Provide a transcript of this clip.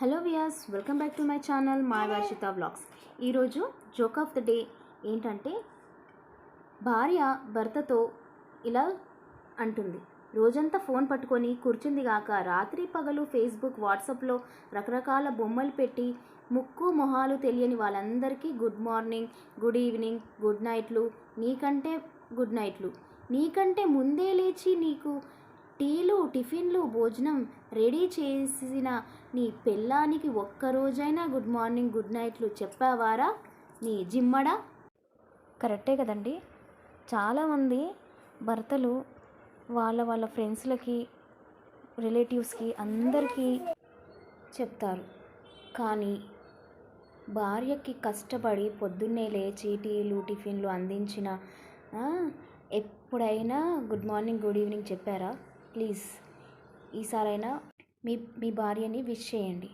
Hello viewers welcome back to my channel మా Varshitha vlogs. ఈరోజు joke of the day ఏంటంటే భార్య భర్తతో ఇలా అంటుంది. రోజంతా ఫోన్ పట్టుకొని కూర్చుంది గాక రాత్రి పగలు ఫేస్బుక్ వాట్సాప్లో రకరకాల బొమ్మలు పెట్టి ముక్కు మొహాలు తెలియని వాళ్ళందరికీ good morning good evening good నైట్లు నీకంటే గుడ్ నైట్లు. నీకంటే ముందే లేచి నీకు టీలు టిఫిన్లు భోజనం రెడీ చేసిన నీ పెళ్ళానికి ఒక్కరోజైనా గుడ్ మార్నింగ్ గుడ్ నైట్లు చెప్పావారా? నీ జిమ్మడా? కరెక్టే కదండి. చాలామంది భర్తలు వాళ్ళ వాళ్ళ ఫ్రెండ్స్లకి రిలేటివ్స్కి అందరికీ చెప్తారు. కానీ భార్యకి కష్టపడి పొద్దున్నే లేచి టీలు టిఫిన్లు అందించిన ఎప్పుడైనా గుడ్ మార్నింగ్ గుడ్ ఈవినింగ్ చెప్పారా? ప్లీజ్ ఈసారైనా మీ మీ భార్యని విష్ చేయండి.